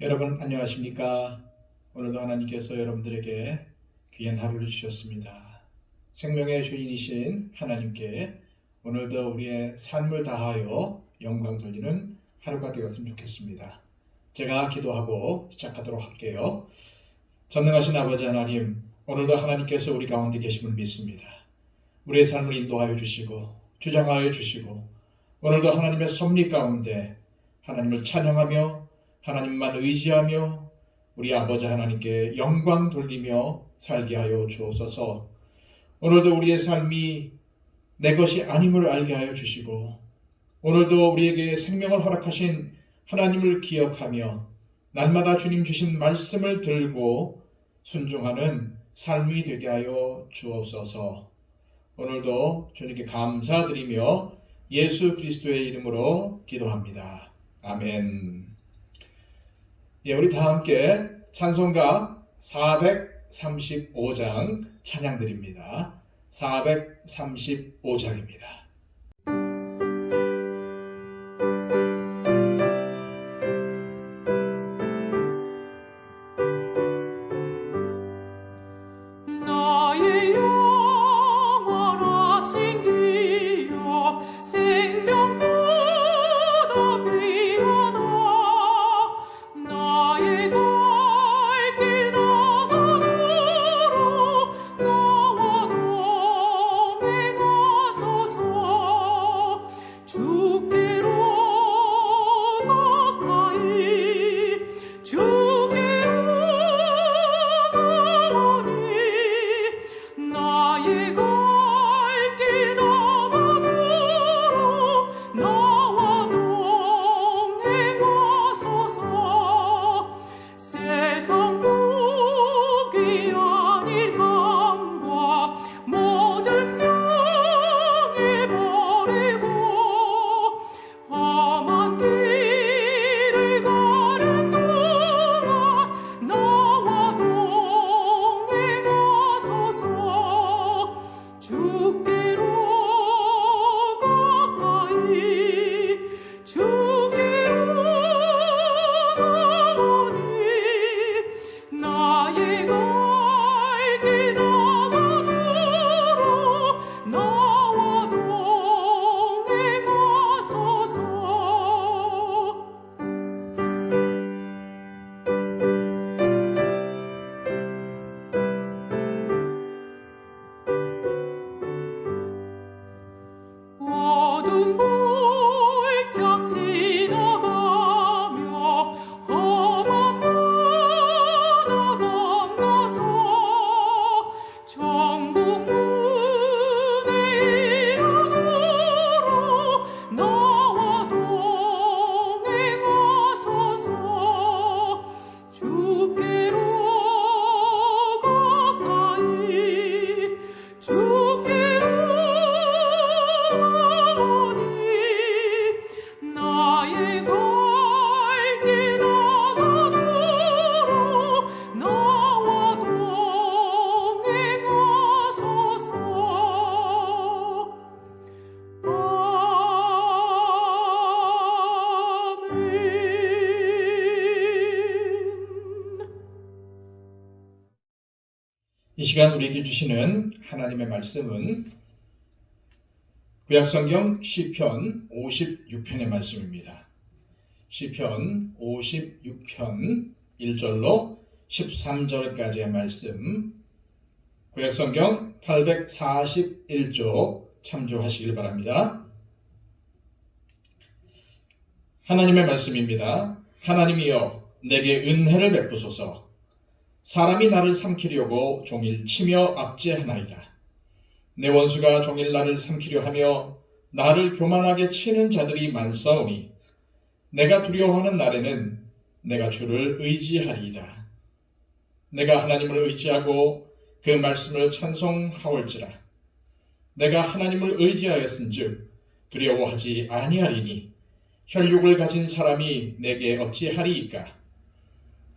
여러분 안녕하십니까? 오늘도 하나님께서 여러분들에게 귀한 하루를 주셨습니다. 생명의 주인이신 하나님께 오늘도 우리의 삶을 다하여 영광 돌리는 하루가 되었으면 좋겠습니다. 제가 기도하고 시작하도록 할게요. 전능하신 아버지 하나님, 오늘도 하나님께서 우리 가운데 계심을 믿습니다. 우리의 삶을 인도하여 주시고 주장하여 주시고 오늘도 하나님의 섭리 가운데 하나님을 찬양하며 하나님만 의지하며 우리 아버지 하나님께 영광 돌리며 살게 하여 주옵소서. 오늘도 우리의 삶이 내 것이 아님을 알게 하여 주시고 오늘도 우리에게 생명을 허락하신 하나님을 기억하며 날마다 주님 주신 말씀을 들고 순종하는 삶이 되게 하여 주옵소서. 오늘도 주님께 감사드리며 예수 그리스도의 이름으로 기도합니다. 아멘. 예, 우리 다 함께 찬송가 435장 찬양 드립니다. 435장입니다. 이 시간 우리에게 주시는 하나님의 말씀은 구약성경 시편 56편의 말씀입니다. 시편 56편 1절로 13절까지의 말씀 구약성경 841조 참조하시길 바랍니다. 하나님의 말씀입니다. 하나님이여 내게 은혜를 베푸소서 사람이 나를 삼키려고 종일 치며 압제하나이다. 내 원수가 종일 나를 삼키려 하며 나를 교만하게 치는 자들이 많사오니 내가 두려워하는 날에는 내가 주를 의지하리이다. 내가 하나님을 의지하고 그 말씀을 찬송하올지라. 내가 하나님을 의지하였은즉 두려워하지 아니하리니 혈육을 가진 사람이 내게 어찌하리이까?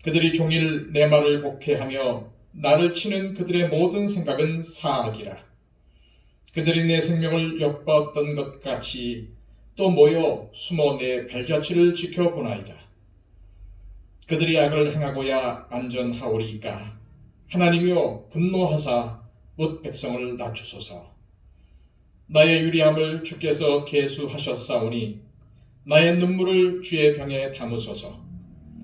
그들이 종일 내 말을 곡해하며 나를 치는 그들의 모든 생각은 사악이라. 그들이 내 생명을 엿봤던 것 같이 또 모여 숨어 내 발자취를 지켜보나이다. 그들이 악을 행하고야 안전하오리이까 하나님이여 분노하사 못 백성을 낮추소서 나의 유리함을 주께서 계수하셨사오니 나의 눈물을 주의 병에 담으소서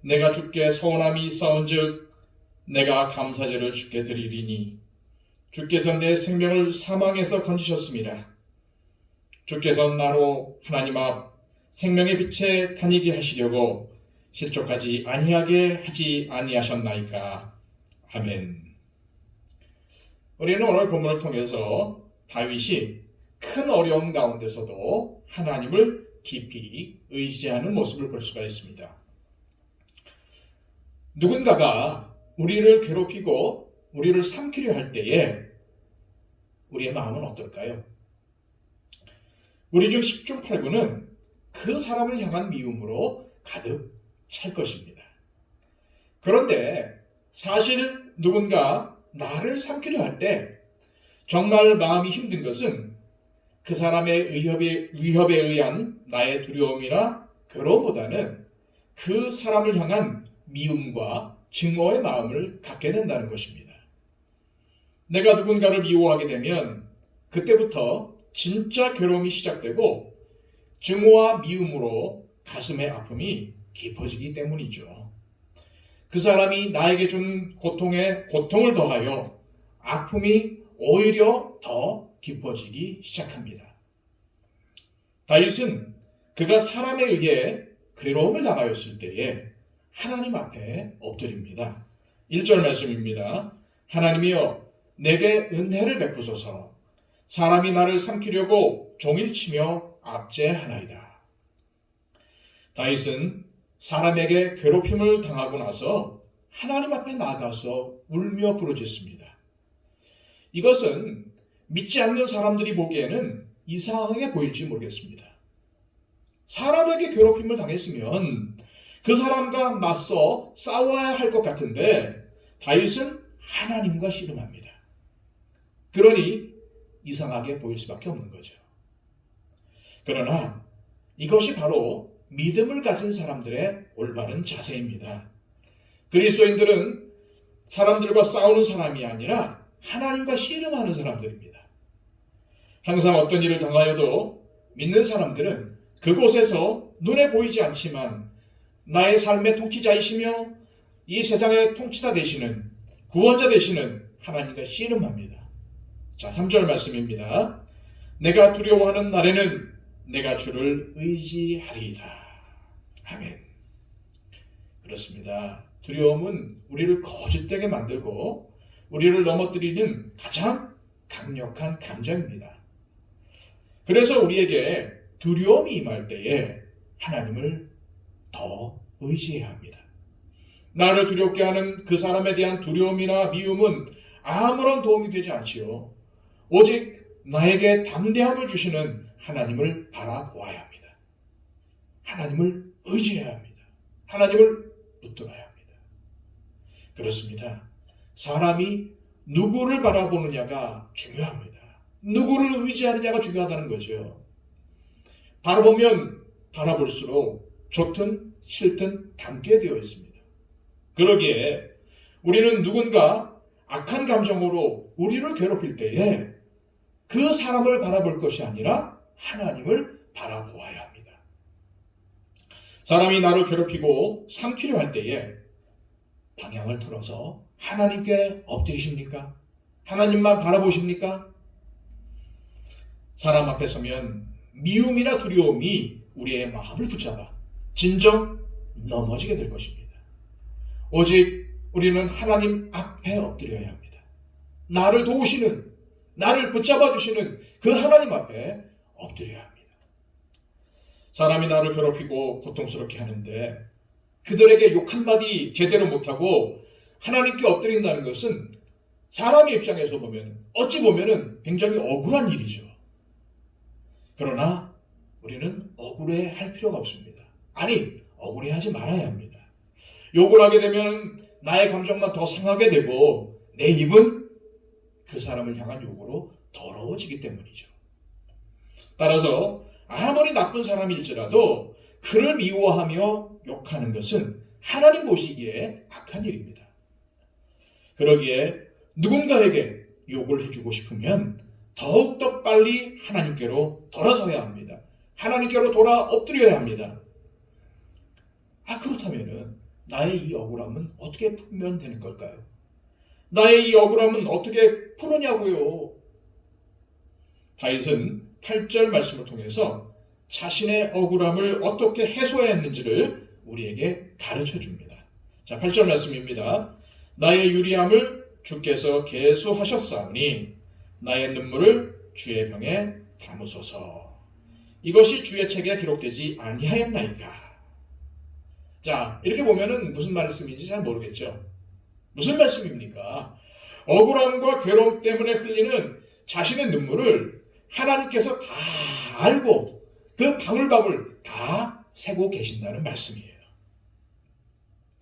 내가 주께 서운함이 있사온즉 내가 감사제를 주께 드리리니 주께서 내 생명을 사망에서 건지셨습니다. 주께서 나로 하나님 앞 생명의 빛에 다니게 하시려고 실족하지 아니하게 하지 아니하셨나이까. 아멘. 우리는 오늘 본문을 통해서 다윗이 큰 어려움 가운데서도 하나님을 깊이 의지하는 모습을 볼 수가 있습니다. 누군가가 우리를 괴롭히고 우리를 삼키려 할 때에 우리의 마음은 어떨까요? 우리 중 10중 8구는 그 사람을 향한 미움으로 가득 찰 것입니다. 그런데 사실 누군가 나를 삼키려 할 때 정말 마음이 힘든 것은 그 사람의 위협에, 위협에 의한 나의 두려움이나 괴로움보다는 그 사람을 향한 미움과 증오의 마음을 갖게 된다는 것입니다. 내가 누군가를 미워하게 되면 그때부터 진짜 괴로움이 시작되고 증오와 미움으로 가슴의 아픔이 깊어지기 때문이죠. 그 사람이 나에게 준 고통에 고통을 더하여 아픔이 오히려 더 깊어지기 시작합니다. 다윗은 그가 사람에 의해 괴로움을 당하였을 때에 하나님 앞에 엎드립니다. 1절 말씀입니다. 하나님이여 내게 은혜를 베푸소서 사람이 나를 삼키려고 종일치며 압제하나이다. 다윗은 사람에게 괴롭힘을 당하고 나서 하나님 앞에 나가서 울며 부르짖습니다. 이것은 믿지 않는 사람들이 보기에는 이상하게 보일지 모르겠습니다. 사람에게 괴롭힘을 당했으면 그 사람과 맞서 싸워야 할 것 같은데 다윗은 하나님과 씨름합니다. 그러니 이상하게 보일 수밖에 없는 거죠. 그러나 이것이 바로 믿음을 가진 사람들의 올바른 자세입니다. 그리스도인들은 사람들과 싸우는 사람이 아니라 하나님과 씨름하는 사람들입니다. 항상 어떤 일을 당하여도 믿는 사람들은 그곳에서 눈에 보이지 않지만 나의 삶의 통치자이시며 이 세상의 통치자 되시는 구원자 되시는 하나님과 씨름합니다. 자, 3절 말씀입니다. 내가 두려워하는 날에는 내가 주를 의지하리이다. 아멘. 그렇습니다. 두려움은 우리를 거짓되게 만들고 우리를 넘어뜨리는 가장 강력한 감정입니다. 그래서 우리에게 두려움이 임할 때에 하나님을 더 의지해야 합니다. 나를 두렵게 하는 그 사람에 대한 두려움이나 미움은 아무런 도움이 되지 않지요. 오직 나에게 담대함을 주시는 하나님을 바라보아야 합니다. 하나님을 의지해야 합니다. 하나님을 붙들어야 합니다. 그렇습니다. 사람이 누구를 바라보느냐가 중요합니다. 누구를 의지하느냐가 중요하다는 거죠. 바라보면 바라볼수록 좋든 싫든 담게 되어 있습니다. 그러기에 우리는 누군가 악한 감정으로 우리를 괴롭힐 때에 그 사람을 바라볼 것이 아니라 하나님을 바라보아야 합니다. 사람이 나를 괴롭히고 삼키려 할 때에 방향을 틀어서 하나님께 엎드리십니까? 하나님만 바라보십니까? 사람 앞에 서면 미움이나 두려움이 우리의 마음을 붙잡아 진정 넘어지게 될 것입니다. 오직 우리는 하나님 앞에 엎드려야 합니다. 나를 도우시는, 나를 붙잡아 주시는 그 하나님 앞에 엎드려야 합니다. 사람이 나를 괴롭히고 고통스럽게 하는데 그들에게 욕 한마디 제대로 못하고 하나님께 엎드린다는 것은 사람의 입장에서 보면 어찌 보면은 굉장히 억울한 일이죠. 그러나 우리는 억울해 할 필요가 없습니다. 아니, 억울해 하지 말아야 합니다. 욕을 하게 되면 나의 감정만 더 상하게 되고 내 입은 그 사람을 향한 욕으로 더러워지기 때문이죠. 따라서 아무리 나쁜 사람일지라도 그를 미워하며 욕하는 것은 하나님 보시기에 악한 일입니다. 그러기에 누군가에게 욕을 해주고 싶으면 더욱더 빨리 하나님께로 돌아서야 합니다. 하나님께로 돌아 엎드려야 합니다. 아, 그렇다면은 나의 이 억울함은 어떻게 풀면 되는 걸까요? 나의 이 억울함은 어떻게 푸느냐고요? 다윗은 8절 말씀을 통해서 자신의 억울함을 어떻게 해소했는지를 우리에게 가르쳐 줍니다. 자, 8절 말씀입니다. 나의 유리함을 주께서 계수하셨사오니 나의 눈물을 주의 병에 담으소서. 이것이 주의 책에 기록되지 아니하였나이까. 자, 이렇게 보면은 무슨 말씀인지 잘 모르겠죠. 무슨 말씀입니까? 억울함과 괴로움 때문에 흘리는 자신의 눈물을 하나님께서 다 알고 그 방울방울 다 세고 계신다는 말씀이에요.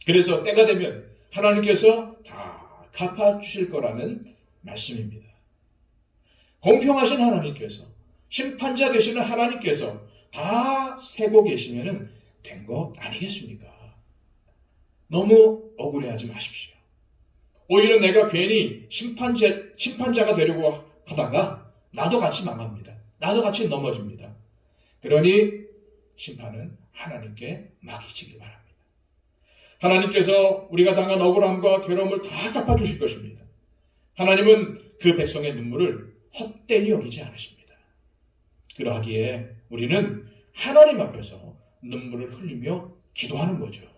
그래서 때가 되면 하나님께서 다 갚아주실 거라는 말씀입니다. 공평하신 하나님께서 심판자 되시는 하나님께서 다 세고 계시면은 된거 아니겠습니까? 너무 억울해하지 마십시오. 오히려 내가 괜히 심판자, 심판자가 되려고 하다가 나도 같이 망합니다. 나도 같이 넘어집니다. 그러니 심판은 하나님께 맡기시기 바랍니다. 하나님께서 우리가 당한 억울함과 괴로움을 다 갚아주실 것입니다. 하나님은 그 백성의 눈물을 헛되이 여기지 않으십니다. 그러하기에 우리는 하나님 앞에서 눈물을 흘리며 기도하는 거죠.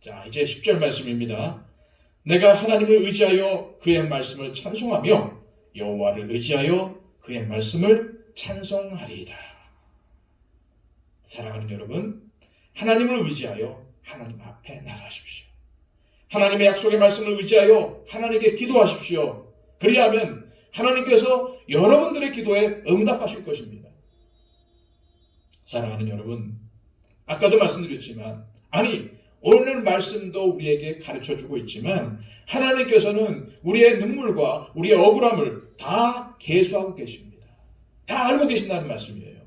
자, 이제 10절 말씀입니다. 내가 하나님을 의지하여 그의 말씀을 찬송하며 여호와를 의지하여 그의 말씀을 찬송하리이다. 사랑하는 여러분, 하나님을 의지하여 하나님 앞에 나가십시오. 하나님의 약속의 말씀을 의지하여 하나님께 기도하십시오. 그리하면 하나님께서 여러분들의 기도에 응답하실 것입니다. 사랑하는 여러분, 아까도 말씀드렸지만, 아니, 오늘 말씀도 우리에게 가르쳐 주고 있지만, 하나님께서는 우리의 눈물과 우리의 억울함을 다 계수하고 계십니다. 다 알고 계신다는 말씀이에요.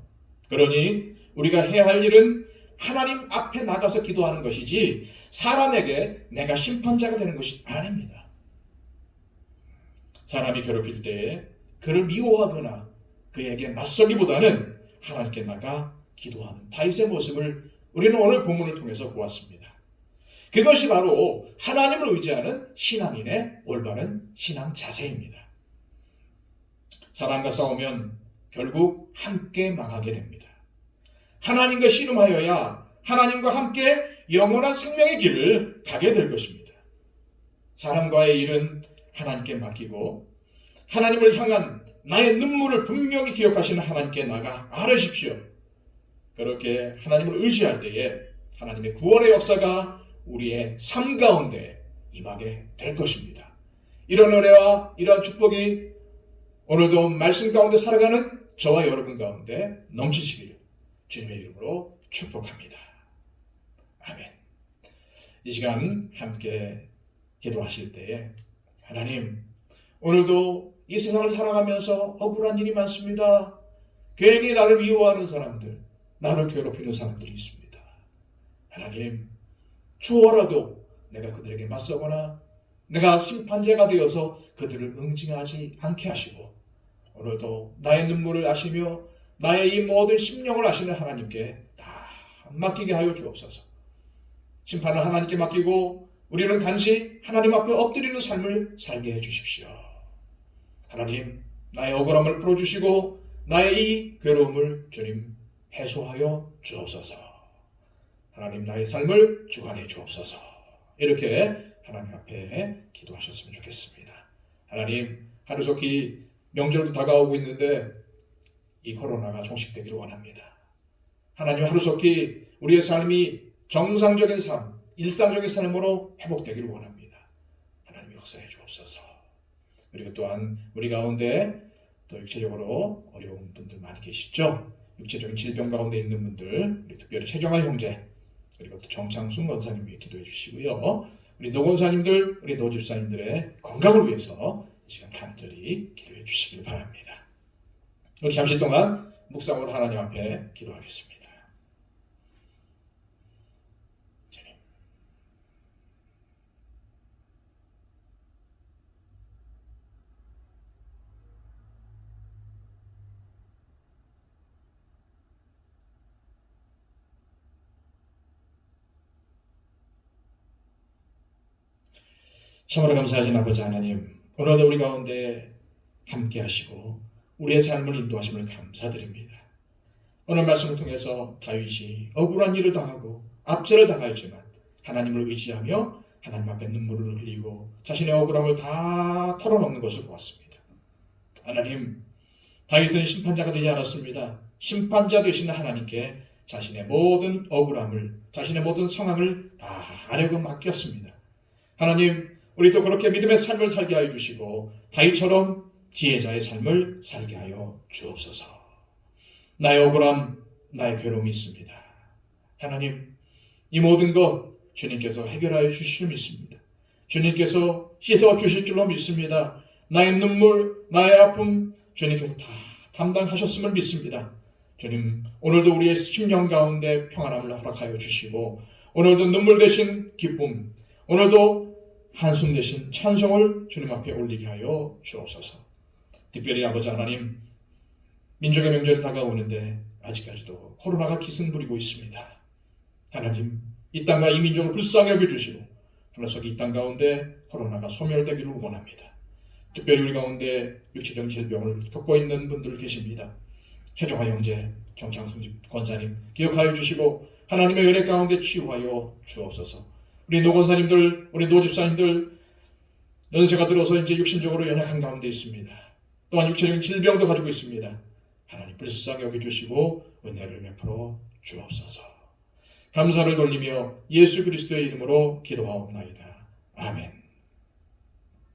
그러니 우리가 해야 할 일은 하나님 앞에 나가서 기도하는 것이지 사람에게 내가 심판자가 되는 것이 아닙니다. 사람이 괴롭힐 때에 그를 미워하거나 그에게 맞서기보다는 하나님께 나가 기도하는 다윗의 모습을 우리는 오늘 본문을 통해서 보았습니다. 그것이 바로 하나님을 의지하는 신앙인의 올바른 신앙 자세입니다. 사람과 싸우면 결국 함께 망하게 됩니다. 하나님과 씨름하여야 하나님과 함께 영원한 생명의 길을 가게 될 것입니다. 사람과의 일은 하나님께 맡기고 하나님을 향한 나의 눈물을 분명히 기억하시는 하나님께 나가 아뢰십시오. 그렇게 하나님을 의지할 때에 하나님의 구원의 역사가 우리의 삶 가운데 임하게 될 것입니다. 이런 은혜와 이러한 축복이 오늘도 말씀 가운데 살아가는 저와 여러분 가운데 넘치시기를 주님의 이름으로 축복합니다. 아멘. 이 시간 함께 기도하실 때에 하나님 오늘도 이 세상을 살아가면서 억울한 일이 많습니다. 괜히 나를 미워하는 사람들, 나를 괴롭히는 사람들이 있습니다. 하나님 주어라도 내가 그들에게 맞서거나 내가 심판자가 되어서 그들을 응징하지 않게 하시고 오늘도 나의 눈물을 아시며 나의 이 모든 심령을 아시는 하나님께 다 맡기게 하여 주옵소서. 심판은 하나님께 맡기고 우리는 단지 하나님 앞에 엎드리는 삶을 살게 해 주십시오. 하나님, 나의 억울함을 풀어주시고 나의 이 괴로움을 주님 해소하여 주옵소서. 하나님 나의 삶을 주관해 주옵소서. 이렇게 하나님 앞에 기도하셨으면 좋겠습니다. 하나님, 하루속히 명절도 다가오고 있는데 이 코로나가 종식되기를 원합니다. 하나님 하루속히 우리의 삶이 정상적인 삶, 일상적인 삶으로 회복되기를 원합니다. 주옵소서. 그리고 또한 우리 가운데 또 육체적으로 어려운 분들 많이 계시죠? 육체적인 질병 가운데 있는 분들, 우리 특별히 최정화 형제, 그리고 또 정창순 권사님 위해 기도해 주시고요. 우리 노 권사님들, 우리 노 집사님들의 건강을 위해서 이 시간 간절히 기도해 주시길 바랍니다. 우리 잠시 동안 묵상으로 하나님 앞에 기도하겠습니다. 주님. 참으로 감사하신 아버지 하나님, 오늘도 우리 가운데 함께 하시고 우리의 삶을 인도하심을 감사드립니다. 오늘 말씀을 통해서 다윗이 억울한 일을 당하고 압제를 당하였지만 하나님을 의지하며 하나님 앞에 눈물을 흘리고 자신의 억울함을 다 털어놓는 것을 보았습니다. 하나님, 다윗은 심판자가 되지 않았습니다. 심판자 되시는 하나님께 자신의 모든 억울함을, 자신의 모든 상황을 다 아뢰고 맡겼습니다. 하나님, 우리도 그렇게 믿음의 삶을 살게 하여 주시고 다윗처럼 지혜자의 삶을 살게 하여 주옵소서. 나의 억울함, 나의 괴로움이 있습니다. 하나님, 이 모든 것 주님께서 해결하여 주실 줄 믿습니다. 주님께서 씻어 주실 줄로 믿습니다. 나의 눈물, 나의 아픔, 주님께서 다 담당하셨음을 믿습니다. 주님, 오늘도 우리의 심령 가운데 평안함을 허락하여 주시고, 오늘도 눈물 대신 기쁨, 오늘도 한숨 대신 찬송을 주님 앞에 올리게 하여 주옵소서. 특별히 아버지 하나님, 민족의 명절이 다가오는데 아직까지도 코로나가 기승 부리고 있습니다. 하나님, 이 땅과 이 민족을 불쌍히 여겨주시고, 그래서 이 땅 가운데 코로나가 소멸되기를 원합니다. 특별히 우리 가운데 육체적 질병을 겪고 있는 분들 계십니다. 최종화 형제, 정창승 집 권사님 기억하여 주시고 하나님의 은혜 가운데 치유하여 주옵소서. 우리 노 권사님들, 우리 노 집사님들 연세가 들어서 이제 육신적으로 연약한 가운데 있습니다. 또한 육체적인 질병도 가지고 있습니다. 하나님 불쌍히 여겨주시고 은혜를 베풀어 주옵소서. 감사를 돌리며 예수 그리스도의 이름으로 기도하옵나이다. 아멘.